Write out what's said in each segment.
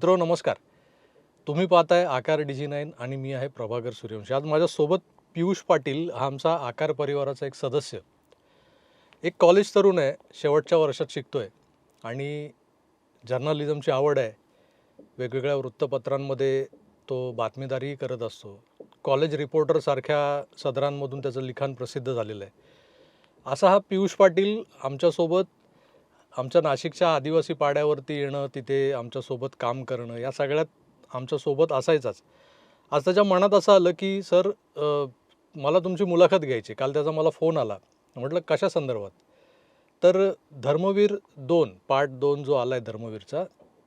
मित्रो नमस्कार. तुम्ही पाहताय आकार डिजी नाईन आणि मी आहे प्रभाकर सूर्यवंशी. आज माझ्यासोबत पियुष पाटील हा आमचा आकार परिवाराचा एक सदस्य. एक कॉलेज तरुण आहे शेवटच्या वर्षात शिकतोय आणि जर्नलिझमची आवड आहे. वेगवेगळ्या वृत्तपत्रांमध्ये तो बातमीदारीही करत असतो. कॉलेज रिपोर्टरसारख्या सदरांमधून त्याचं लिखाण प्रसिद्ध झालेलं आहे. असा हा पियुष पाटील आमच्यासोबत आमच्या नाशिकच्या आदिवासी पाड्यावरती येणं तिथे आमच्यासोबत काम करणं या सगळ्यात आमच्यासोबत असायचाच. आज त्याच्या मनात असं आलं की सर अ, मला तुमची मुलाखत घ्यायची. काल त्याचा मला फोन आला. म्हटलं कशा संदर्भात? तर धर्मवीर दोन पार्ट दोन जो आला आहे धर्मवीरचा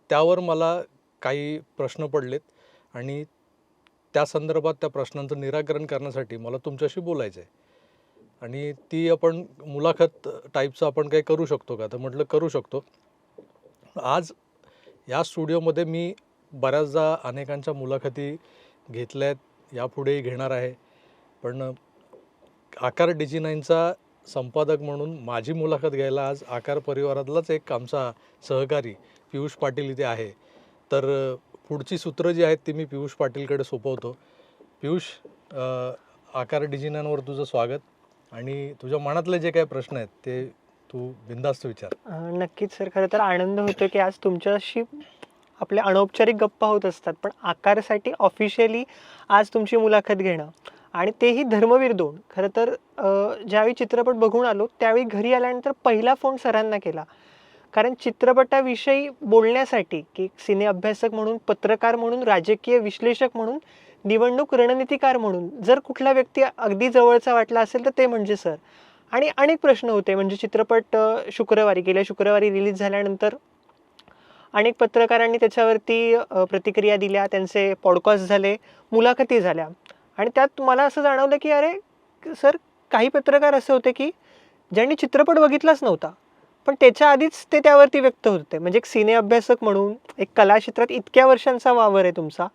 त्यावर मला काही प्रश्न पडलेत आणि त्या संदर्भात त्या प्रश्नांचं निराकरण करण्यासाठी मला तुमच्याशी बोलायचं आहे आणि ती आपण मुलाखत टाईपचं आपण काही करू शकतो का? तर म्हटलं करू शकतो. आज या स्टुडिओमध्ये मी बऱ्याचदा अनेकांच्या मुलाखती घेतल्या आहेत यापुढेही घेणार आहे. पण आकार डिजी नाईनचा संपादक म्हणून माझी मुलाखत घ्यायला आज आकार परिवारातलाच एक आमचा सहकारी पियुष पाटील इथे आहे. तर पुढची सूत्रं जी आहेत ती मी पियुष पाटीलकडे सोपवतो. पियुष आकार डिजी तुझं स्वागत. आणि तुझ्या मनातले जे काही प्रश्न आहेत ते तू बिंदास्त विचार. अं, नक्कीच सर खरं तर आनंद होतो की आज तुमच्याशी आपल्या अनौपचारिक गप्पा होत असतात पण आकारसाठी ऑफिशियली आज तुमची मुलाखत घेणं आणि तेही धर्मवीर दोन. खरं तर अं, ज्यावेळी चित्रपट बघून आलो त्यावेळी घरी आल्यानंतर पहिला फोन सरांना केला. कारण चित्रपटाविषयी बोलण्यासाठी की सिने अभ्यासक म्हणून पत्रकार म्हणून राजकीय विश्लेषक म्हणून निवडणूक रणनीतिकार म्हणून जर कुठला व्यक्ती अगदी जवळचा वाटला असेल तर ते म्हणजे सर. आणि अनेक प्रश्न होते म्हणजे चित्रपट शुक्रवारी गेल्या शुक्रवारी रिलीज झाल्यानंतर अनेक पत्रकारांनी त्याच्यावरती प्रतिक्रिया दिल्या त्यांचे पॉडकास्ट झाले मुलाखती झाल्या. आणि त्यात मला असं जाणवलं की अरे सर काही पत्रकार असे होते की ज्यांनी चित्रपट बघितलाच नव्हता पण त्याच्या आधीच ते त्यावरती व्यक्त होते. म्हणजे एक सिने अभ्यासक म्हणून एक कला क्षेत्रात इतक्या वर्षांचा वावर आहे तुमचा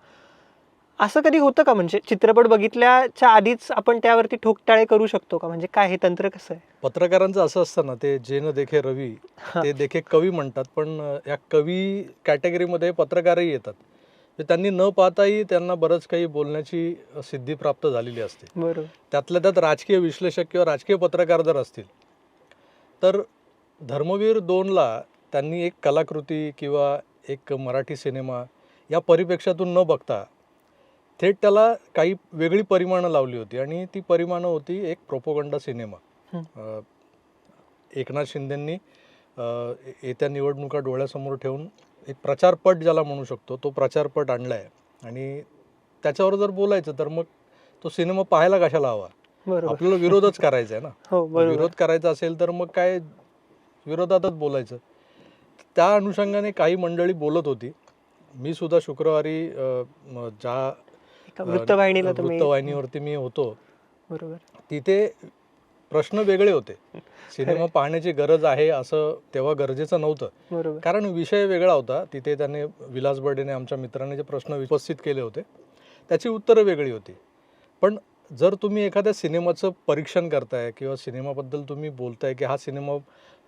असं कधी होतं का? म्हणजे चित्रपट बघितल्याच्या आधीच आपण त्यावरती ठोकटाळे करू शकतो का? म्हणजे काय हे तंत्र कसं आहे? पत्रकारांचं असं असतं ना ते जे न देखे रवी ते देखे कवी म्हणतात पण या कवी कॅटेगरीमध्ये पत्रकारही येतात. तर त्यांनी न पाहताही त्यांना बरंच काही बोलण्याची सिद्धी प्राप्त झालेली असते. बरोबर. त्यातल्या त्यात राजकीय विश्लेषक किंवा राजकीय पत्रकार जर असतील तर धर्मवीर दोनला त्यांनी एक कलाकृती किंवा एक मराठी सिनेमा या परिप्रेक्ष्यातून न बघता थेट त्याला काही वेगळी परिमाणं लावली होती आणि ती परिमाणं होती एक प्रोपोगंडा सिनेमा. एकनाथ शिंदेंनी येत्या निवडणुका डोळ्यासमोर ठेवून एक प्रचारपट ज्याला म्हणू शकतो तो प्रचारपट आणला आहे आणि त्याच्यावर जर बोलायचं तर मग तो सिनेमा पाहायला कशाला हवा? आपल्याला विरोधच करायचा आहे ना. हो विरोध करायचा असेल तर मग काय विरोधातच बोलायचं? त्या अनुषंगाने काही मंडळी बोलत होती. मी सुद्धा शुक्रवारी ज्या वृत्तवाहिनीला तुम्ही वृत्तवाहिनीवरती मी होतो. बरोबर. तिथे प्रश्न वेगळे होते. सिनेमा पाहण्याची गरज आहे असं तेव्हा गरजेचं नव्हतं. बरोबर. कारण विषय वेगळा होता. तिथे त्याने विलास बर्डेने आमच्या मित्राने जे प्रश्न उपस्थित केले होते त्याची उत्तरं वेगळी होती. पण जर तुम्ही एखाद्या सिनेमाचं परीक्षण करताय किंवा सिनेमाबद्दल तुम्ही बोलताय की हा सिनेमा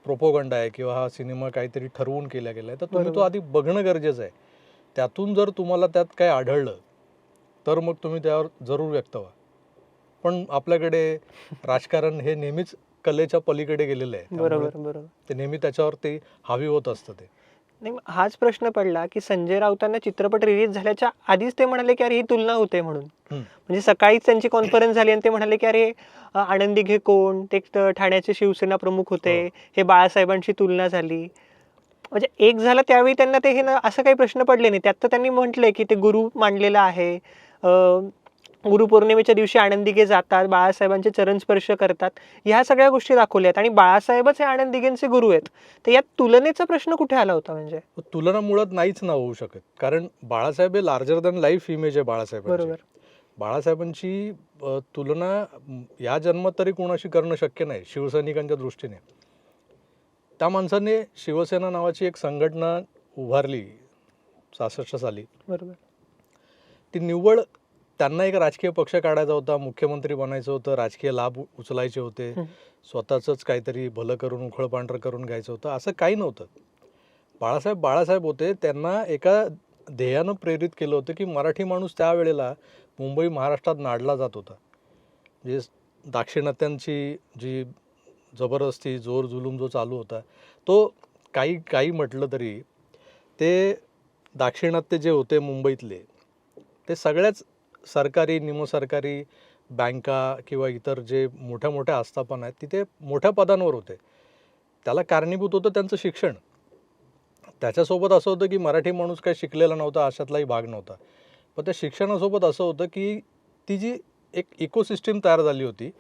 प्रोपोगंडा आहे किंवा हा सिनेमा काहीतरी ठरवून केला गेला आहे तर तुम्ही तो. आधी बघणं गरजेचं आहे. त्यातून जर तुम्हाला त्यात काय आढळलं तर मग तुम्ही त्यावर जरूर व्यक्त व्हा. पण आपल्याकडे राजकारण हे नेहमीच कलेच्या पलीकडे गेलेलं आहे. बरोबर बरोबर. ते नेहमी त्याच्यावरती हावी होत असतं ते. नाही हाच प्रश्न पडला की संजय राऊतांना चित्रपट रिलीज झाल्याच्या आधीच ते म्हणाले की अरे ही तुलना होते म्हणून. म्हणजे सकाळीच त्यांची कॉन्फरन्स झाली आणि ते म्हणाले की अरे आनंदी घे कोण? ते ठाण्याचे शिवसेना प्रमुख होते. हो. हे बाळासाहेबांची तुलना झाली. म्हणजे एक झालं त्यावेळी त्यांना ते हे असं काही प्रश्न पडले नाही. त्यात तर त्यांनी म्हटलंय की ते गुरु मांडलेलं आहे. गुरुपौर्णिमेच्या दिवशी आनंदिगे जातात बाळासाहेबांचे चरण स्पर्श करतात. ह्या सगळ्या गोष्टी दाखवल्या आहेत आणि बाळासाहेबच हे आनंदिगेंचे गुरु आहेत. तर यात तुलनेचा प्रश्न कुठे आला होता म्हणजे? तुलना मुळात नाहीच ना होऊ शकत. कारण बाळासाहेब हे लार्जर दॅन लाईफ इमेज आहे बाळासाहेबांची. बरोबर. बाळासाहेबांची तुलना या जन्मात तरी कोणाशी करणं शक्य नाही शिवसैनिकांच्या दृष्टीने. त्या माणसाने शिवसेना नावाची एक संघटना उभारली सहासष्ट साली. बरोबर. ती निव्वळ त्यांना एक राजकीय पक्ष काढायचा होता मुख्यमंत्री बनायचं होतं राजकीय लाभ उचलायचे होते. स्वतःचंच काहीतरी भलं करून उखळ पांढरं करून घ्यायचं होतं. असं काही नव्हतं. बाळासाहेब बाळासाहेब होते. त्यांना एका ध्येयानं प्रेरित केलं होतं की मराठी माणूस त्यावेळेला मुंबई महाराष्ट्रात नाडला जात होता. म्हणजे दाक्षिणात्यांची जी जबरदस्ती जोर जुलूम जो चालू होता तो काही काही म्हटलं तरी ते दाक्षिणात्य जे होते मुंबईतले ते सगळ्याच सरकारी निमसरकारी बँका किंवा इतर जे मोठ्या मोठ्या आस्थापना आहेत तिथे मोठ्या पदांवर होते. त्याला कारणीभूत होतं त्यांचं शिक्षण. त्याच्यासोबत असं होतं की मराठी माणूस काही शिकलेला नव्हता अशातलाही भाग नव्हता. पण त्या शिक्षणासोबत असं होतं की ती जी एक इकोसिस्टीम तयार झाली होती.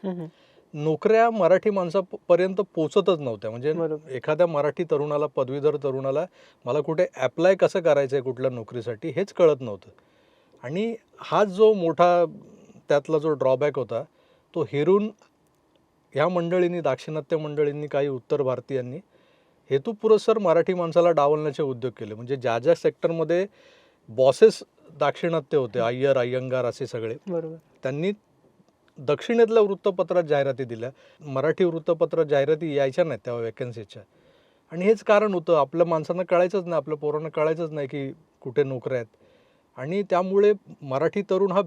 नोकऱ्या मराठी माणसापर्यंत पोचतच नव्हत्या. म्हणजे एखाद्या मराठी तरुणाला पदवीधर तरुणाला मला कुठे ॲप्लाय कसं करायचं आहे कुठल्या नोकरीसाठी? हेच कळत नव्हतं. आणि हा जो मोठा त्यातला जो ड्रॉबॅक होता तो हेरून ह्या मंडळींनी दाक्षिणात्य मंडळींनी काही उत्तर भारतीयांनी हेतुपुरस्सर मराठी माणसाला डावलण्याचे उद्योग केले. म्हणजे ज्या ज्या सेक्टरमध्ये बॉसेस दाक्षिणात्य होते अय्यर अय्यंगार असे सगळे बरोबर. त्यांनी दक्षिणेतल्या वृत्तपत्रात जाहिराती दिल्या. मराठी वृत्तपत्रात जाहिराती यायच्या नाहीत त्या वॅकन्सीच्या आणि हेच कारण होतं आपल्या माणसांना कळायचंच नाही आपल्या पोरांना कळायचंच नाही की कुठे नोकऱ्या आहेत. आणि त्यामुळे मराठी तरुण हा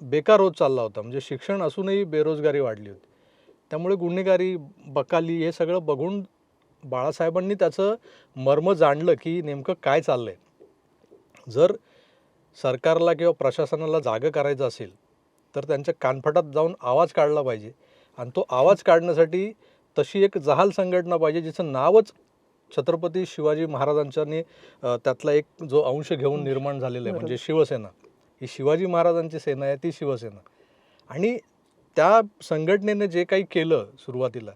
बेकार होत चालला होता. म्हणजे शिक्षण असूनही बेरोजगारी वाढली होती. त्यामुळे गुन्हेगारी बकाली हे सगळं बघून बाळासाहेबांनी त्याचं मर्म जाणलं की नेमकं काय चाललं आहे जर सरकारला किंवा प्रशासनाला जागं करायचं असेल तर त्यांच्या कानफटात जाऊन आवाज काढला पाहिजे. आणि तो आवाज काढण्यासाठी तशी एक जहाल संघटना पाहिजे जिचं नावच छत्रपती शिवाजी महाराजांच्यानी त्यातला एक जो अंश घेऊन निर्माण झालेला आहे म्हणजे शिवसेना. ही शिवाजी महाराजांची सेना आहे ती शिवसेना. आणि त्या संघटनेने जे काही केलं सुरुवातीला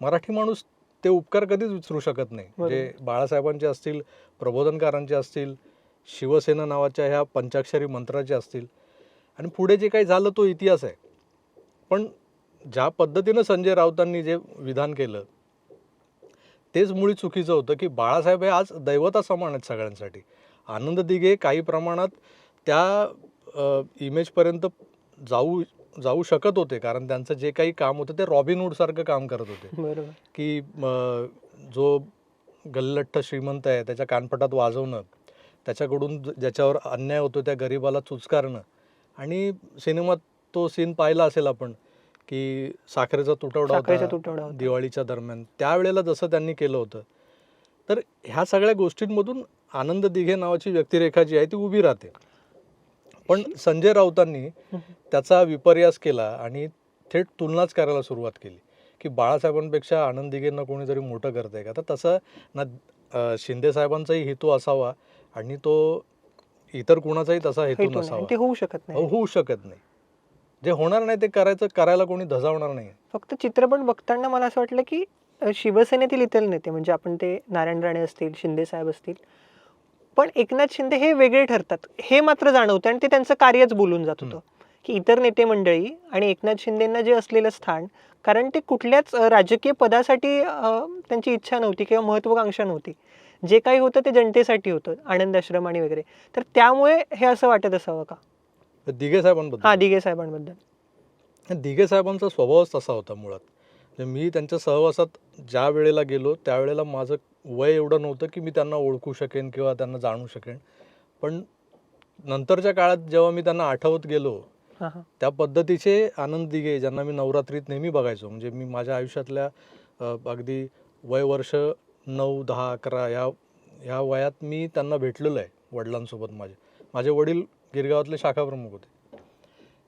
मराठी माणूस ते उपकार कधीच विसरू शकत नाही. म्हणजे बाळासाहेबांचे असतील प्रबोधनकारांचे असतील शिवसेना नावाच्या ह्या पंचाक्षरी मंत्राचे असतील आणि पुढे जे काही झालं तो इतिहास आहे. पण ज्या पद्धतीनं संजय राऊतांनी जे विधान केलं तेच मुळी चुकीचं होतं की बाळासाहेब हे आज दैवता समान आहेत सगळ्यांसाठी. आनंद दिघे काही प्रमाणात त्या इमेजपर्यंत जाऊ जाऊ शकत होते. कारण त्यांचं जे काही काम होतं ते रॉबिनहूडसारखं काम करत होते. बरोबर. की जो गल्लठ्ठ श्रीमंत आहे त्याच्या कानपटात वाजवणं त्याच्याकडून ज्याच्यावर अन्याय होतो त्या गरिबाला चुचकारणं. आणि सिनेमात तो सीन पाहिला असेल आपण की साखरेचा तुटवडा साखरेचा होता तुटवडा होता. दिवाळीच्या दरम्यान. त्यावेळेला जसं त्यांनी केलं होतं. तर ह्या सगळ्या गोष्टींमधून आनंद दिघे नावाची व्यक्तिरेखा जी आहे ती उभी राहते. पण संजय राऊतांनी त्याचा विपर्यास केला आणि थेट तुलनाच करायला सुरुवात केली की बाळासाहेबांपेक्षा आनंद दिघेंना कोणीतरी मोठं करत आहे का? तर तसं ना अं, शिंदे साहेबांचाही हेतू असावा आणि तो इतर कुणाचाही तसा हेतू हेतू नाही. नसावा. ते होऊ शकत नाही. होऊ शकत नाही. जे होणार नाही ते करायचं करायला कोणी धजावणार नाही फक्त चित्रपट बघताना मला असं वाटलं की शिवसेनेतील इतर नेते म्हणजे आपण ते नारायण राणे असतील शिंदे साहेब असतील पण एकनाथ शिंदे हे वेगळे ठरतात. हे मात्र जाणवतं आणि ते त्यांचं कार्यच बोलून जात होतं. की इतर नेते मंडळी आणि एकनाथ शिंदेंना जे असलेलं स्थान कारण ते कुठल्याच राजकीय पदासाठी त्यांची इच्छा नव्हती किंवा महत्वाकांक्षा नव्हती. जे काही होतं ते जनतेसाठी होतं आनंद आश्रम आणि वगैरे. तर त्यामुळे हे असं वाटत असावं का? दिघे साहेबांबद्दल. हा दिघे साहेबांबद्दल. दिघे साहेबांचा स्वभावच तसा होता मुळात. मी त्यांच्या सहवासात ज्या वेळेला गेलो त्यावेळेला माझं वय एवढं नव्हतं की मी त्यांना ओळखू शकेन किंवा त्यांना जाणू शकेन. पण नंतरच्या काळात जेव्हा मी त्यांना आठवत गेलो त्या पद्धतीचे आनंद दिघे ज्यांना मी नवरात्रीत नेहमी बघायचो. म्हणजे मी माझ्या आयुष्यातल्या अगदी वय वर्ष नऊ दहा अकरा ह्या ह्या वयात मी त्यांना भेटलेलो आहे वडिलांसोबत माझे. माझे वडील गिरगावातले शाखाप्रमुख होते.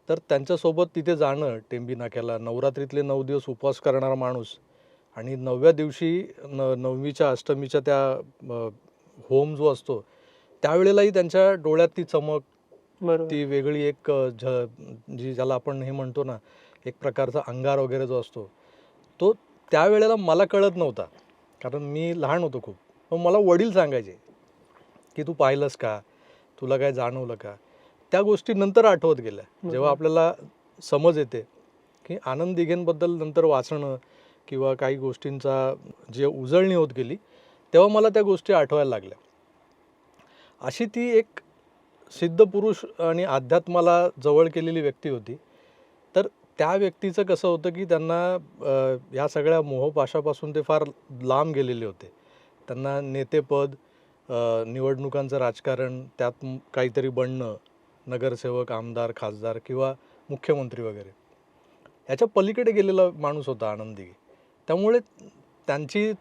तर त्यांच्यासोबत तिथे जाणं टेंबी नाक्याला नवरात्रीतले नऊ दिवस उपवास करणारा माणूस आणि नवव्या दिवशी न नवमीच्या अष्टमीच्या त्या होम जो असतो त्यावेळेलाही त्यांच्या डोळ्यात ती चमक ती वेगळी एक झ जी ज्याला आपण हे म्हणतो ना एक प्रकारचा अंगार वगैरे जो असतो तो त्यावेळेला मला कळत नव्हता. कारण मी लहान होतो खूप. पण मला वडील सांगायचे की तू पाहिलंस का? तुला काय जाणवलं का? त्या गोष्टी नंतर आठवत गेल्या. जेव्हा आपल्याला समज येते की आनंद दिघेंबद्दल नंतर वाचणं किंवा काही गोष्टींचा जे उजळणी होत गेली तेव्हा मला त्या गोष्टी आठवायला लागल्या. अशी ती एक सिद्ध पुरुष आणि अध्यात्माला जवळ केलेली व्यक्ती होती. तर त्या व्यक्तीचं कसं होतं की त्यांना या सगळ्या मोहपाशापासून ते फार लांब गेलेले होते. त्यांना नेतेपद निवडणुकांचं राजकारण त्यात काहीतरी बनणं नगरसेवक आमदार खासदार किंवा मुख्यमंत्री वगैरे. याच्या पलीकडे गेलेला माणूस होता आनंदी. त्यामुळे त्यांची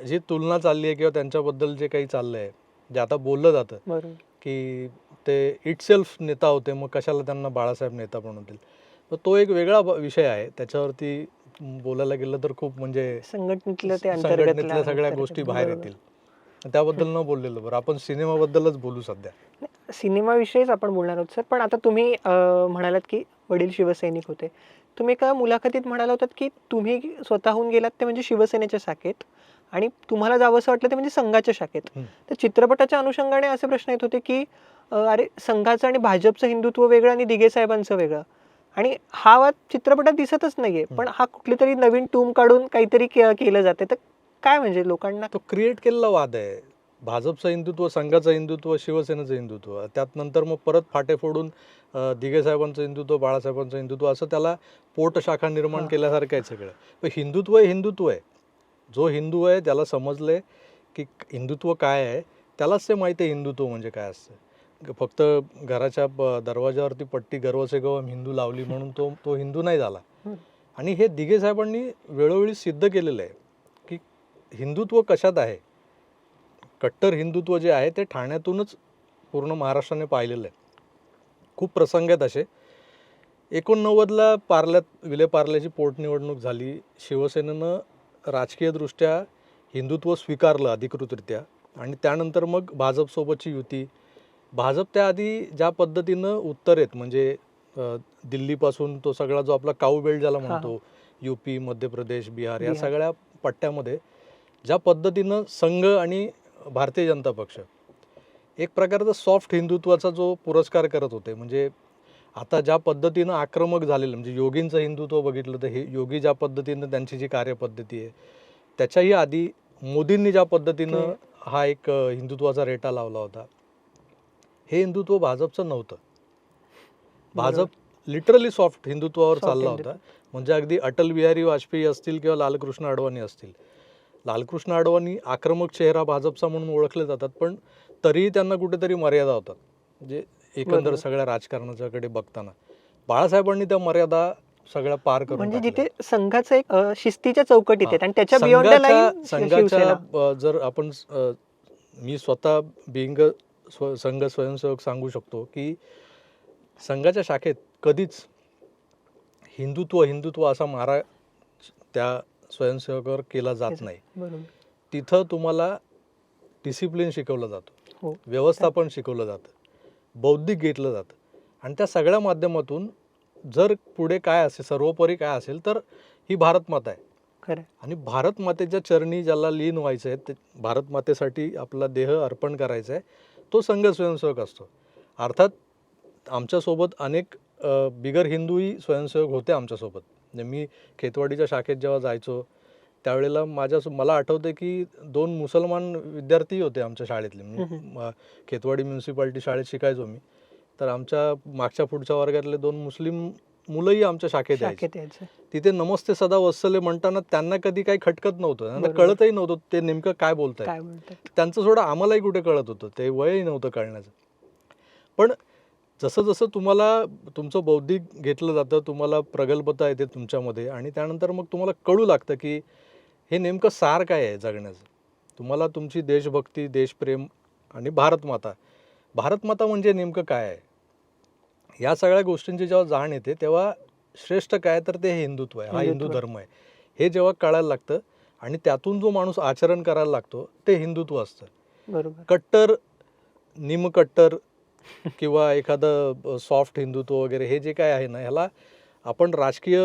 जी तुलना चालली आहे किंवा त्यांच्याबद्दल जे काही चाललं आहे जे आता बोललं जातं की ते इट सेल्फ नेता होते मग कशाला त्यांना बाळासाहेब नेता बनवतील तर तो एक वेगळा विषय आहे. त्याच्यावरती बोलायला गेलं तर खूप म्हणजे संघटनेतलं ते अंतर्गत संघटनेतल्या सगळ्या गोष्टी बाहेर येतील. त्याबद्दल न बोललेलं बरं. आपण सिनेमाबद्दलच बोलू सध्या. सिनेमाविषयीच आपण बोलणार आहोत सर. पण आता तुम्ही म्हणालात की वडील शिवसैनिक होते. तुम्ही एका मुलाखतीत म्हणाला होतात की तुम्ही स्वतःहून गेलात ते म्हणजे शिवसेनेच्या शाखेत आणि तुम्हाला जावंसं वाटलं ते म्हणजे संघाच्या शाखेत. तर चित्रपटाच्या अनुषंगाने असे प्रश्न येत होते की अरे संघाचं आणि भाजपचं हिंदुत्व वेगळं आणि दिघे साहेबांचं वेगळं. आणि हा वाद चित्रपटात दिसतच नाहीये. पण हा कुठली तरी नवीन टूम काढून काहीतरी केलं जाते तर काय म्हणजे लोकांना? तो क्रिएट केलेला वाद आहे. भाजपचं हिंदुत्व संघाचं हिंदुत्व शिवसेनेचं हिंदुत्व. त्यात नंतर मग परत फाटे फोडून दिघे साहेबांचं हिंदुत्व बाळासाहेबांचं हिंदुत्व असं त्याला पोटशाखा निर्माण. केल्यासारखं आहे सगळं. पण हिंदुत्व हे हिंदुत्व आहे. जो हिंदू आहे त्याला समजले की हिंदुत्व काय आहे त्यालाच ते माहिती आहे हिंदुत्व म्हणजे काय असतं. फक्त घराच्या दरवाजावरती पट्टी गर्वसे गवम हिंदू लावली म्हणून तो तो हिंदू नाही झाला. आणि हे दिघे साहेबांनी वेळोवेळी सिद्ध केलेलं आहे की हिंदुत्व कशात आहे? कट्टर हिंदुत्व जे आहे ते ठाण्यातूनच पूर्ण महाराष्ट्राने पाहिलेलं आहे. खूप प्रसंग आहेत असे. एकोणनव्वदला पार्ल्यात विले पार्ल्याची पोटनिवडणूक झाली. शिवसेनेनं राजकीयदृष्ट्या हिंदुत्व स्वीकारलं अधिकृतरित्या. आणि त्यानंतर मग भाजपसोबतची युती. भाजप त्याआधी ज्या पद्धतीनं उत्तरेत म्हणजे दिल्लीपासून तो सगळा जो आपला काऊ बेल्ट ज्याला म्हणतो यू पी मध्य प्रदेश बिहार या. सगळ्या पट्ट्यामध्ये ज्या पद्धतीनं संघ आणि भारतीय जनता पक्ष. एक प्रकारचा सॉफ्ट हिंदुत्वाचा जो पुरस्कार करत होते म्हणजे आता ज्या पद्धतीनं आक्रमक झालेलं म्हणजे योगींचं हिंदुत्व बघितलं तर हे योगी ज्या पद्धतीनं त्यांची जी कार्यपद्धती आहे त्याच्याही आधी मोदींनी ज्या पद्धतीनं हा एक हिंदुत्वाचा रेटा लावला होता. हे हिंदुत्व भाजपचं नव्हतं. भाजप लिटरली सॉफ्ट हिंदुत्वावर चालला. होता. म्हणजे अगदी अटल बिहारी वाजपेयी असतील किंवा लालकृष्ण अडवाणी असतील. लालकृष्ण अडवाणी आक्रमक चेहरा भाजपचा म्हणून ओळखले जातात पण तरीही त्यांना कुठेतरी मर्यादा होतात म्हणजे एकंदर. सगळ्या राजकारणाच्याकडे बघताना बाळासाहेबांनी त्या मर्यादा सगळ्या पार करून म्हणजे. जिथे संघाचं एक शिस्तीच्या चौकटीत हा. आहेत आणि त्याच्या बियॉन्ड संघाच्या जर आपण मी स्वतः बिंग संघ स्वयंसेवक सांगू शकतो की संघाच्या शाखेत कधीच हिंदुत्व हिंदुत्व असा मारा त्या स्वयंसेवकावर केला जात नाही. तिथं तुम्हाला डिसिप्लिन शिकवलं जातं. हो. व्यवस्थापन शिकवलं जातं. बौद्धिक घेतलं जातं. आणि त्या सगळ्या माध्यमातून जर पुढे काय असेल सर्वोपरी काय असेल तर ही भारत माता आहे. खरं. आणि भारत मातेच्या चरणी ज्याला लीन व्हायचं आहे ते भारत मातेसाठी आपला देह अर्पण करायचा आहे तो संघ स्वयंसेवक असतो. अर्थात आमच्यासोबत अनेक बिगर हिंदूही स्वयंसेवक होते आमच्यासोबत. म्हणजे मी खेतवाडीच्या शाखेत जेव्हा जायचो त्यावेळेला माझ्या मला आठवते की दोन मुसलमान विद्यार्थी होते आमच्या शाळेतले. म्हणजे खेतवाडी म्युन्सिपाल्टी शाळेत शिकायचो मी. तर आमच्या मागच्या पुढच्या वर्गातले दोन मुस्लिम मुलंही आमच्या शाखेत यायचे. यायचं. तिथे नमस्ते सदा वत्सले म्हणताना त्यांना कधी काही खटकत नव्हतं. त्यांना. कळतही नव्हतं ते नेमकं काय बोलताय त्यांचं सोडं आम्हालाही कुठे कळत होतं. ते वयही नव्हतं कळण्याचं. पण जसं जसं तुम्हाला तुमचं बौद्धिक घेतलं जातं तुम्हाला प्रगल्भता येते तुमच्यामध्ये आणि त्यानंतर मग तुम्हाला कळू लागतं की हे नेमकं सार काय आहे जगण्याचं. तुम्हाला तुमची देशभक्ती देशप्रेम आणि भारतमाता भारतमाता म्हणजे नेमकं काय आहे? या सगळ्या गोष्टींची जेव्हा जाण येते तेव्हा श्रेष्ठ काय तर ते हिंदुत्व आहे. हा हिंदू. धर्म आहे. हे जेव्हा कळायला लागतं आणि त्यातून जो माणूस आचरण करायला लागतो ते हिंदुत्व असतं. कट्टर निमकट्टर किंवा एखादं सॉफ्ट हिंदुत्व वगैरे हे जे काय आहे ना ह्याला आपण राजकीय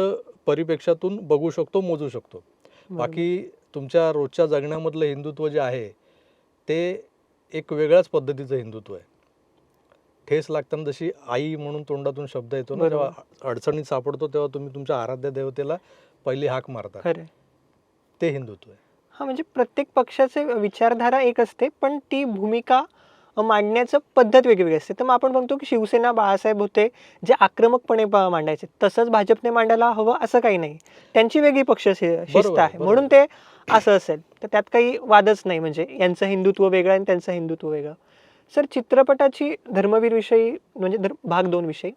परिप्रेक्षातून बघू शकतो मोजू शकतो. बाकी तुमच्या रोजच्या जगण्यामधलं हिंदुत्व जे आहे ते एक वेगळ्याच पद्धतीचं हिंदुत्व आहे. ठेस लागताना जशी आई म्हणून तोंडातून शब्द येतो ना. जेव्हा अडचणीत सापडतो तेव्हा तुम्ही तुमच्या आराध्य देवतेला पहिली हाक मारता. ते हिंदुत्व आहे. हा म्हणजे प्रत्येक पक्षाचे विचारधारा एक असते पण ती भूमिका मांडण्याचं पद्धत वेगवेगळी असते. तर मग आपण बघतो की शिवसेना बाळासाहेब होते जे आक्रमकपणे मांडायचे. तसंच भाजपने मांडायला हवं असं काही नाही. त्यांची वेगळी पक्ष शिस्त आहे. म्हणून ते असं असेल. तर त्यात काही वादच नाही. म्हणजे यांचं हिंदुत्व वेगळं आणि त्यांचं हिंदुत्व वेगळं. सर चित्रपटाची धर्मवीर विषयी म्हणजे धर भाग दोन विषयी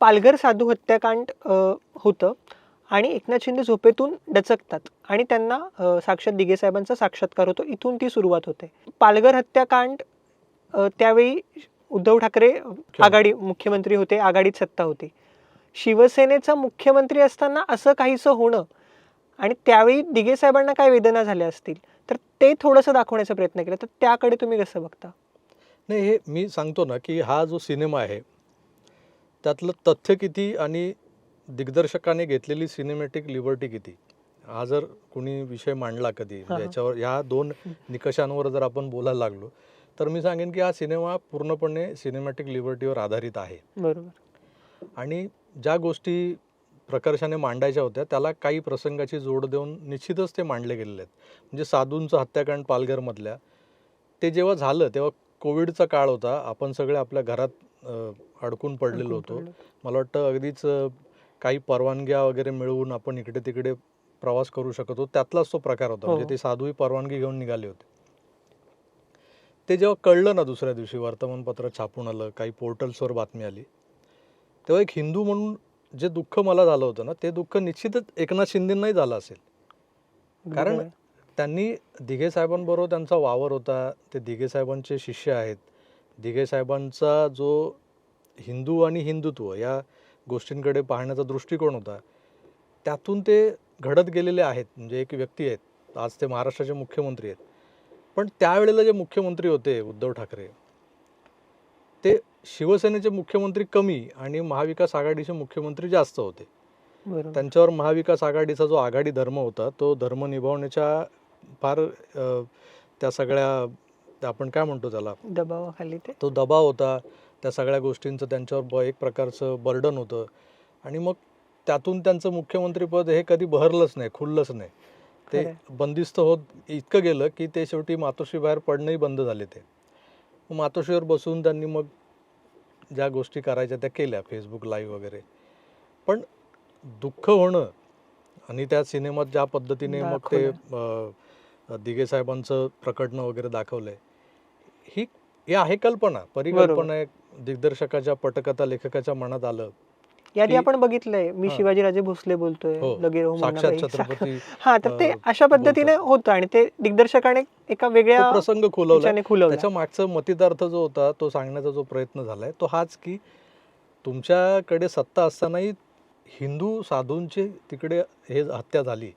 पालघर साधू हत्याकांड होतं आणि एकनाथ शिंदे झोपेतून डचकतात आणि त्यांना साक्षात दिघे साहेबांचा साक्षात्कार होतो. इथून ती सुरुवात होते. पालघर हत्याकांड त्यावेळी उद्धव ठाकरे आघाडी मुख्यमंत्री होते आघाडीत सत्ता होती. शिवसेनेचा मुख्यमंत्री असताना असं काहीसं होणं आणि त्यावेळी दिघे साहेबांना काय वेदना झाल्या असतील तर ते थोडंसं दाखवण्याचा प्रयत्न केला. तर त्याकडे तुम्ही कसं बघता? नाही हे मी सांगतो ना की हा जो सिनेमा आहे त्यातलं तथ्य किती आणि दिग्दर्शकाने घेतलेली सिनेमॅटिक लिबर्टी किती? हा जर कोणी विषय मांडला कधी. याच्यावर ह्या दोन निकषांवर जर आपण बोलायला लागलो तर मी सांगेन की हा सिनेमा पूर्णपणे सिनेमॅटिक लिबर्टीवर आधारित आहे. बरोबर. आणि ज्या गोष्टी प्रकर्षाने मांडायच्या होत्या त्याला काही प्रसंगाची जोड देऊन निश्चितच ते मांडले गेलेले आहेत. म्हणजे साधूंचं हत्याकांड पालघरमधल्या ते जेव्हा झालं तेव्हा कोविडचा काळ होता. आपण सगळे आपल्या घरात अडकून पडलेलो होतो. मला वाटतं अगदीच काही परवानग्या वगैरे मिळवून आपण इकडे तिकडे प्रवास करू शकत होतो. त्यातलाच तो प्रकार होता. हो. म्हणजे ते साधूही परवानगी घेऊन निघाले होते. ते जेव्हा कळलं ना दुसऱ्या दिवशी वर्तमानपत्र छापून आलं काही पोर्टल्सवर बातमी आली तेव्हा एक हिंदू म्हणून जे दुःख मला झालं होतं ना ते दुःख निश्चितच एकनाथ शिंदेनाही झालं असेल. कारण. त्यांनी दिघे साहेबांबरोबर त्यांचा वावर होता ते दिघे साहेबांचे शिष्य आहेत. दिघे साहेबांचा जो हिंदू आणि हिंदुत्व या गोष्टींकडे पाहण्याचा दृष्टिकोन होता त्यातून ते घडत गेलेले आहेत. म्हणजे एक व्यक्ती आहेत आज ते महाराष्ट्राचे मुख्यमंत्री आहेत. पण त्यावेळेला जे मुख्यमंत्री होते उद्धव ठाकरे ते शिवसेनेचे मुख्यमंत्री कमी आणि महाविकास आघाडीचे मुख्यमंत्री जास्त होते. त्यांच्यावर महाविकास आघाडीचा जो आघाडी धर्म होता तो धर्म निभावण्याच्या फार त्या सगळ्या आपण काय म्हणतो त्याला? दबावाखाली ते? तो दबाव होता त्या सगळ्या गोष्टींचं त्यांच्यावर एक प्रकारचं बर्डन होतं. आणि मग त्यातून त्यांचं मुख्यमंत्रीपद हे कधी बहरलंच नाही खुललंच नाही. ते. बंदिस्त होत इतकं गेलं की ते शेवटी मातोश्री बाहेर पडणंही बंद झाले ते. मातोश्रीवर बसून त्यांनी मग ज्या गोष्टी करायच्या त्या केल्या फेसबुक लाईव्ह वगैरे. पण दुःख होणं आणि त्या सिनेमात ज्या पद्धतीने मग ते दिघे साहेबांचं प्रकटणं वगैरे दाखवलंय ही ही आहे कल्पना. परिकल्पना आहे दिग्दर्शकाच्या पटकथा लेखकाच्या मनात आलं. यादी आपण बघितलंय मी हा. शिवाजीराजे भोसले बोलतोय हो, लगे राहू साक्षात म्हणाबाई. छत्रपती हा तर ते अशा पद्धतीने होतं आणि ते दिग्दर्शकाने एका वेगळ्या प्रसंग खुलवला. त्याच्या मागचा मतितार्थ जो होता तो सांगण्याचा जो प्रयत्न झालाय तो हाच की तुमच्याकडे सत्ता असतानाही हिंदू साधूंची तिकडे हे हत्या झाली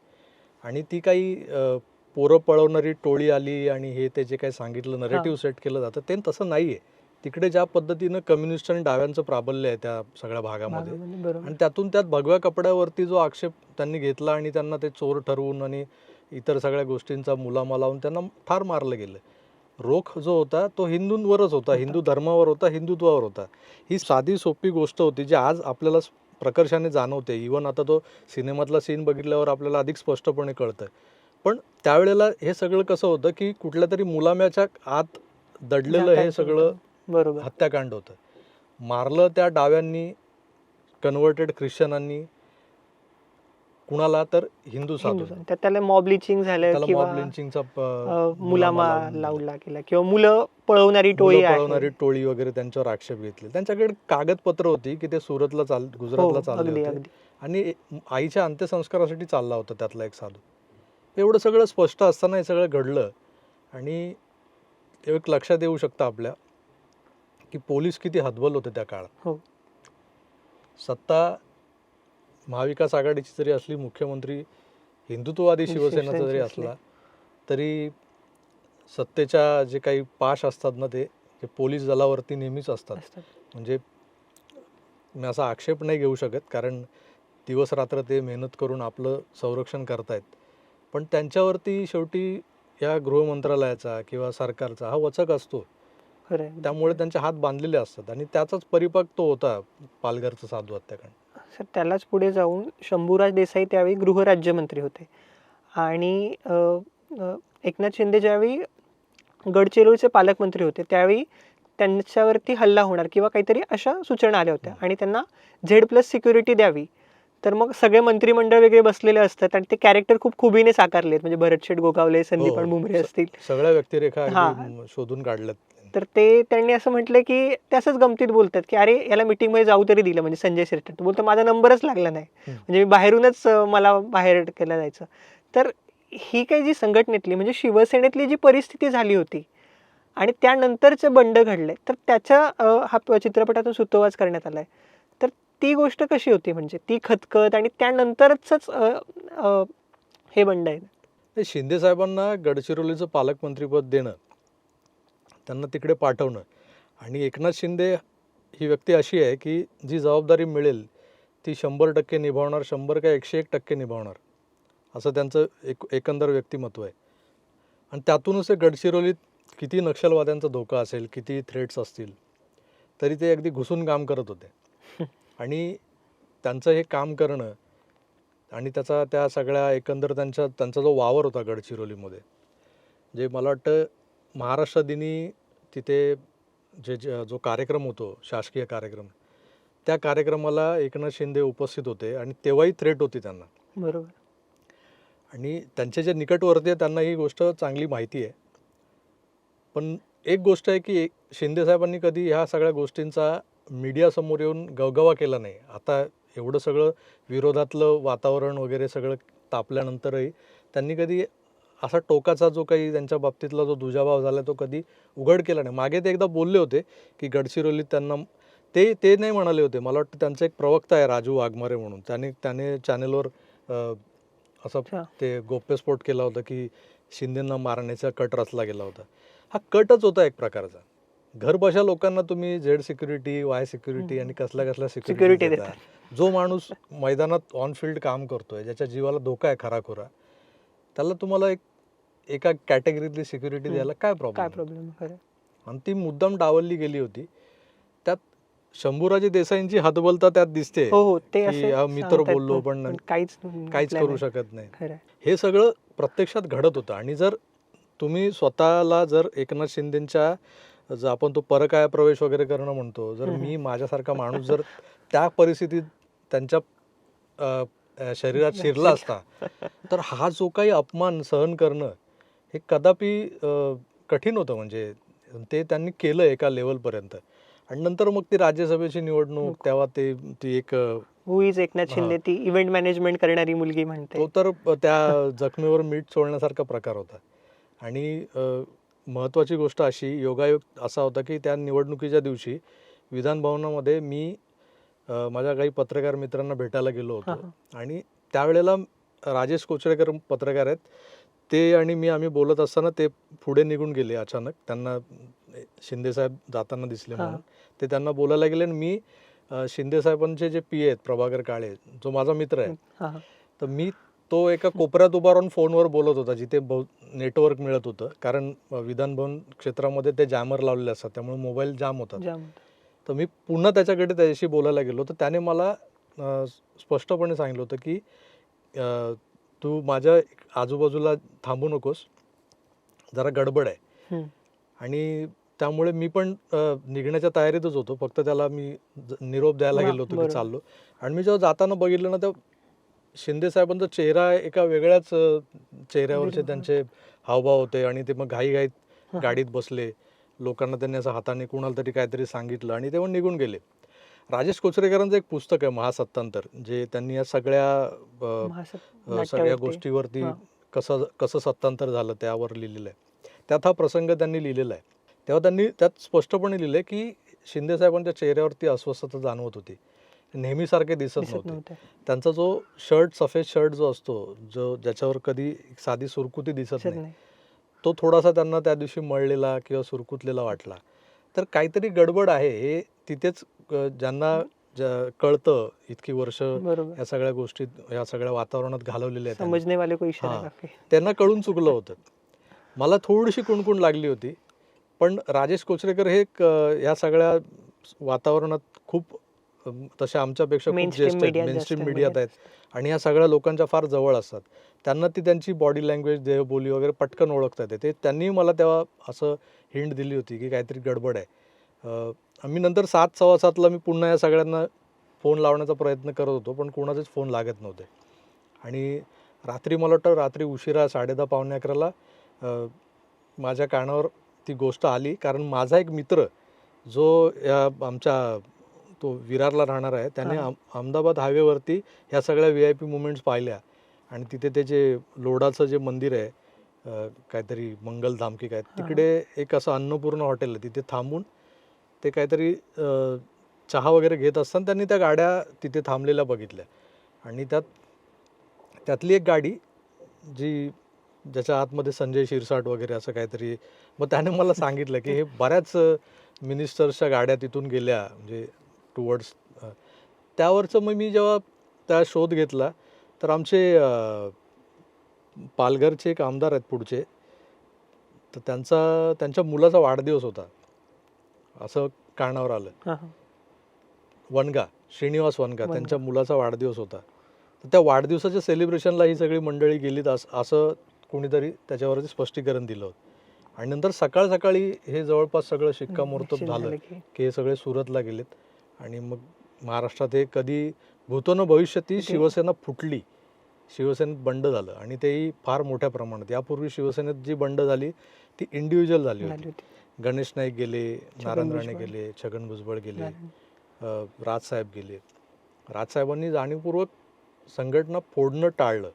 आणि ती काही पोरं पळवणारी टोळी आली आणि हे ते जे काही सांगितलं नरेटिव्ह सेट केलं जातं ते तसं नाहीये. तिकडे ज्या पद्धतीनं कम्युनिस्ट आणि डाव्यांचं प्राबल्य आहे त्या सगळ्या भागामध्ये आणि त्यातून त्यात भगव्या कपड्यावरती जो आक्षेप त्यांनी घेतला आणि त्यांना ते चोर ठरवून आणि इतर सगळ्या गोष्टींचा मुलामा लावून त्यांना ठार मारलं गेलं. रोख जो होता तो हिंदूंवरच होता हिंदू धर्मावर होता हिंदुत्वावर होता. ही साधी सोपी गोष्ट होती जी आज आपल्याला प्रकर्षाने जाणवते. इवन आता तो सिनेमातला सीन बघितल्यावर आपल्याला अधिक स्पष्टपणे कळतं. पण त्यावेळेला हे सगळं कसं होतं की कुठल्या तरी मुलाम्याच्या आत दडलेलं हे सगळं. बरोबर. हत्याकांड होतं. मारलं त्या डाव्यांनी कन्व्हर्टेड ख्रिश्चनांनी कुणाला तर हिंदू साधू. त्याला मॉब लिचिंग झालं मॉब लिंचिंगचा मुलामा लावला गेला किंवा मुलं पळवणारी टोळी पळवणारी टोळी वगैरे त्यांच्यावर आक्षेप घेतले. त्यांच्याकडे कागदपत्र होती की ते सुरतला चाल हो, गुजरातला चालले होते. अगदी. आणि आईच्या अंत्यसंस्कारासाठी चालला होता त्यातला एक साधू. एवढं सगळं स्पष्ट असताना हे सगळं घडलं. आणि एक लक्षात येऊ शकतं आपल्या की पोलीस किती हतबल होते त्या काळात. हो. सत्ता महाविकास आघाडीची जरी असली मुख्यमंत्री हिंदुत्ववादी शिवसेनेचा जरी असले. तरी सत्तेच्या जे काही पाश असतात ना ते ते पोलीस दलावरती नेहमीच असतात. असतात. म्हणजे मी असा आक्षेप नाही घेऊ शकत कारण दिवस रात्र ते मेहनत करून आपलं संरक्षण करतायत. पण त्यांच्यावरती शेवटी या गृहमंत्रालयाचा किंवा सरकारचा हा वचक असतो. खरं आहे. त्यामुळे त्यांचे हात बांधलेले असतात आणि त्याचाच परिपाक तो होता पालघरचा साधू हत्याकांड. सर त्यालाच पुढे जाऊन शंभूराज देसाई त्यावेळी गृहराज्यमंत्री होते. आणि अ, अ, एकनाथ शिंदे ज्यावेळी गडचिरोलीचे पालकमंत्री होते त्यावेळी त्यांच्यावरती हल्ला होणार किंवा काहीतरी अशा सूचना आल्या होत्या. आणि त्यांना झेड प्लस सिक्युरिटी द्यावी. तर मग सगळे मंत्रिमंडळ वेगळे बसलेले असतात आणि ते कॅरेक्टर खूप खुबीने साकारले आहेत म्हणजे भरतशेठ गोगावले संदीप हो. बुमरे असतील. सगळ्या व्यक्तिरेखा हा. अगदी शोधून काढल्यात. तर ते त्यांनी असं म्हटलं की ते असंच गमतीत बोलतात की अरे याला meeting मध्ये जाऊ तरी दिलं म्हणजे संजय तो बोलतो माझा नंबरच लागला नाही. म्हणजे मी बाहेरूनच मला बाहेर केलं जायचं. तर ही काही जी संघटनेतली म्हणजे शिवसेनेतली जी परिस्थिती झाली होती आणि त्यानंतरचे बंड घडले तर त्याच्या हा चित्रपटातून सुतोवाच करण्यात आलाय. तर ती गोष्ट कशी होती म्हणजे? ती खतखत आणि त्यानंतरच हे बंड आहे. शिंदे साहेबांना गडचिरोलीचं पालकमंत्रीपद देणं त्यांना तिकडे पाठवणं. आणि एकनाथ शिंदे ही व्यक्ती अशी आहे की जी जबाबदारी मिळेल ती शंभर टक्के निभावणार शंभर का एकशे एक टक्के निभावणार. असं त्यांचं एक एकंदर व्यक्तिमत्व आहे. आणि त्यातूनच ते गडचिरोलीत किती नक्षलवाद्यांचा धोका असेल किती थ्रेट्स असतील तरी ते अगदी घुसून काम करत होते. आणि त्यांचं हे काम करणं आणि त्याचा त्या सगळ्या एकंदर त्यांच्या त्यांचा जो वावर होता गडचिरोलीमध्ये जे मला वाटतं महाराष्ट्र दिनी तिथे जे जे- जो कार्यक्रम होतो शासकीय कार्यक्रम त्या कार्यक्रमाला एकनाथ शिंदे उपस्थित होते आणि तेव्हाही थ्रेट होती त्यांना. बरोबर. आणि त्यांचे जे निकटवर्ती आहे त्यांना ही गोष्ट चांगली माहिती आहे. पण एक गोष्ट आहे की एक शिंदे साहेबांनी कधी ह्या सगळ्या गोष्टींचा मीडियासमोर येऊन गवगवा केला नाही. आता एवढं सगळं विरोधातलं वातावरण वगैरे सगळं तापल्यानंतरही त्यांनी कधी असा टोकाचा जो काही त्यांच्या बाबतीतला जो दुजाभाव झाला तो कधी उघड केला नाही मागे ते एकदा बोलले होते की गडचिरोलीत त्यांना ते ते नाही म्हणाले होते मला वाटतं त्यांचा एक प्रवक्ता आहे राजू वाघमारे म्हणून त्याने त्याने चॅनेलवर असं. ते गोप्यस्फोट केला होता की शिंदेंना मारण्याचा कट रचला गेला होता हा कटच होता एक प्रकारचा घर बशा लोकांना तुम्ही झेड सिक्युरिटी वाय सिक्युरिटी. आणि कसल्या कसल्या सिक्युरिटी देता. जो माणूस मैदानात ऑन फील्ड काम करतोय ज्याच्या जीवाला धोका आहे खराखुरा त्याला तुम्हाला एक एका कॅटेगरीतली सिक्युरिटी. द्यायला काय काय प्रॉब्लेम प्रॉब्लेम खरं आणि ती मुद्दाम डावलली गेली होती त्यात शंभूराजे देसाईंची हातबलता त्यात दिसते हो हो ते मी तर बोललो, पण- काहीच काहीच करू. शकत नाही. हे सगळं प्रत्यक्षात घडत होतं आणि जर तुम्ही स्वतःला जर एकनाथ शिंदेच्या जर आपण तो परकाया प्रवेश वगैरे करणं म्हणतो जर. मी माझ्यासारखा माणूस जर त्या परिस्थितीत त्यांच्या शरीरात शिरला असता तर हा जो काही अपमान सहन करणं हे कदापि कठीण होतं म्हणजे ते त्यांनी केलं एका लेवलपर्यंत आणि नंतर मग ती राज्यसभेची निवडणूक तेव्हा ते ती एक uh, who is Eknath. Shinde? ती इव्हेंट मॅनेजमेंट करणारी मुलगी म्हणते. तो तर त्या जखमेवर मीठ चोळण्यासारखा प्रकार होता. आणि महत्त्वाची गोष्ट अशी योगायोग असा होता की त्या निवडणुकीच्या दिवशी विधानभवनामध्ये मी अ, माझ्या काही पत्रकार मित्रांना भेटायला गेलो होतो. आणि त्यावेळेला राजेश कोचरेकर पत्रकार आहेत. ते आणि मी आम्ही बोलत असताना ते पुढे निघून गेले अचानक त्यांना शिंदे साहेब जाताना दिसले. म्हणून ते त्यांना बोलायला गेले आणि मी अ, शिंदे साहेबांचे जे पी आहेत प्रभाकर काळे जो माझा मित्र आहे. तर मी तो एका कोपऱ्यात उभा राहून फोनवर बोलत होता जिथे बहु नेटवर्क मिळत होतं कारण विधानभवन क्षेत्रामध्ये ते जॅमर लावलेले असतात त्यामुळे मोबाईल जाम होतात. तर मी पुन्हा त्याच्याकडे त्याच्याशी बोलायला गेलो तर त्याने मला स्पष्टपणे सांगितलं होतं की तू माझ्या आजूबाजूला थांबू नकोस जरा गडबड आहे. आणि त्यामुळे मी पण निघण्याच्या तयारीतच होतो फक्त त्याला मी निरोप द्यायला गेलो होतो की. चाललो आणि मी जेव्हा जाताना बघितलं ना तेव्हा शिंदे साहेबांचा चेहरा एका वेगळ्याच चेहऱ्यावरचे. त्यांचे हावभाव होते आणि ते मग घाईघाईत. गाडीत बसले लोकांना त्यांनी असं हाताने कुणाला तरी काहीतरी सांगितलं आणि तेव्हा निघून गेले राजेश कोचरेकरांचं एक पुस्तक आहे महासत्तांतर जे त्यांनी या सगळ्या सगळ्या. गोष्टीवरती. कसं कसं सत्तांतर झालं त्यावर लिहिलेलं आहे. त्यात हा प्रसंग त्यांनी लिहिलेला आहे. तेव्हा त्यांनी त्यात स्पष्टपणे लिहिलं की शिंदे साहेबांच्या चेहऱ्यावरती अस्वस्थता जाणवत होती. नेहमीसारखे दिसत दिसत नव्हते. त्यांचा जो शर्ट सफेद शर्ट जो असतो जो ज्याच्यावर कधी साधी सुरकुती दिसत नाही. तो थोडासा त्यांना त्या दिवशी मळलेला किंवा सुरकुतलेला वाटला. तर काहीतरी गडबड आहे हे तिथेच ज्यांना ज्या- कळतं इतकी वर्ष या सगळ्या गोष्टीत या सगळ्या वातावरणात घालवलेल्या आहेत. त्यांनी. समजने वाले त्यांना कळून चुकलं होतं. मला थोडीशी कुणकुण लागली होती. पण राजेश कोचरेकर हे या सगळ्या वातावरणात खूप तसे आमच्यापेक्षा खूप ज्येष्ठ मेनस्ट्रीम मीडियात आहेत. आणि या सगळ्या लोकांच्या फार जवळ असतात. त्यांना ती त्यांची बॉडी लँग्वेज देहबोली वगैरे पटकन ओळखता येते. ते त्यांनी मला तेव्हा असं हिंट दिली होती की काहीतरी गडबड आहे. आम्ही नंतर सात सव्वा सातला मी पुन्हा या सगळ्यांना फोन लावण्याचा प्रयत्न करत होतो पण कोणाचेच फोन लागत नव्हते आणि रात्री मला वाटतं रात्री उशिरा साडेदहा पावणे अकराला माझ्या कानावर ती गोष्ट आली कारण माझा एक मित्र जो या आमच्या तो विरारला राहणार आहे त्याने. अहम- अहमदाबाद हायवेवरती ह्या सगळ्या व्ही आय पी मुमेंट्स पाहिल्या आणि तिथे ते जे लोडाचं जे मंदिर आहे काहीतरी मंगलधाम की काय. तिकडे एक असं अन्नपूर्ण हॉटेल आहे तिथे थांबून ते काहीतरी चहा वगैरे घेत असताना त्यांनी त्या गाड्या तिथे थांबलेल्या बघितल्या. आणि त्यात त्यातली एक गाडी जी ज्याच्या आतमध्ये संजय शिरसाट वगैरे असं काहीतरी मग त्याने मला सांगितलं की हे बऱ्याच मिनिस्टर्सच्या गाड्या तिथून गेल्या म्हणजे टुवर्ड्स त्यावरचं मग मी जेव्हा त्या शोध घेतला तर आमचे पालघरचे एक आमदार आहेत पुढचे तर त्यांचा त्यांच्या मुलाचा वाढदिवस होता. असं कानावर आलं. वनगा श्रीनिवास वनगा. त्यांच्या मुलाचा वाढदिवस होता. तर त्या वाढदिवसाच्या सेलिब्रेशनला ही सगळी मंडळी गेलीत अस असं कोणीतरी त्याच्यावरती स्पष्टीकरण दिलं होतं. आणि नंतर सकाळ सकाळी हे जवळपास सगळं शिक्कामोर्तब झालं. की. हे सगळे सुरतला गेलेत. आणि मग महाराष्ट्रात हे कधी भूतोन भविष्यात ती शिवसेना फुटली. शिवसेनेत बंड झालं. आणि तेही फार मोठ्या प्रमाणात. यापूर्वी शिवसेनेत जी बंड झाली ती इंडिव्हिज्युअल झाली होती. गणेश नाईक गेले नारायण राणे. गेले छगन भुजबळ गेले राजसाहेब गेले. राजसाहेबांनी जाणीवपूर्वक संघटना फोडणं टाळलं.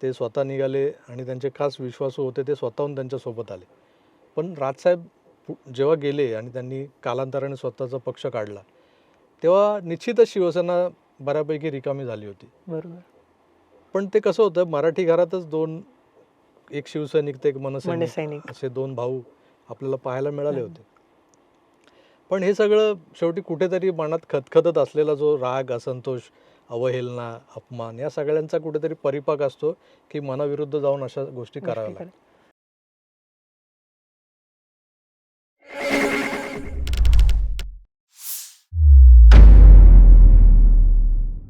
ते स्वतः निघाले आणि त्यांचे खास विश्वासू होते ते स्वतःहून त्यांच्यासोबत आले. पण राजसाहेब जेव्हा गेले आणि त्यांनी कालांतराने स्वतःचा पक्ष काढला तेव्हा निश्चितच शिवसेना बऱ्यापैकी रिकामी झाली होती. बरोबर. पण ते कसं होतं मराठी घरातच दोन एक शिवसैनिक ते एक मनसैनिक. असे दोन भाऊ आपल्याला पाहायला मिळाले. होते. पण हे सगळं शेवटी कुठेतरी मनात खतखतत असलेला जो राग असंतोष अवहेलना अपमान या सगळ्यांचा कुठेतरी परिपाक असतो की मनाविरुद्ध जाऊन अशा गोष्टी कराव्या लागतात.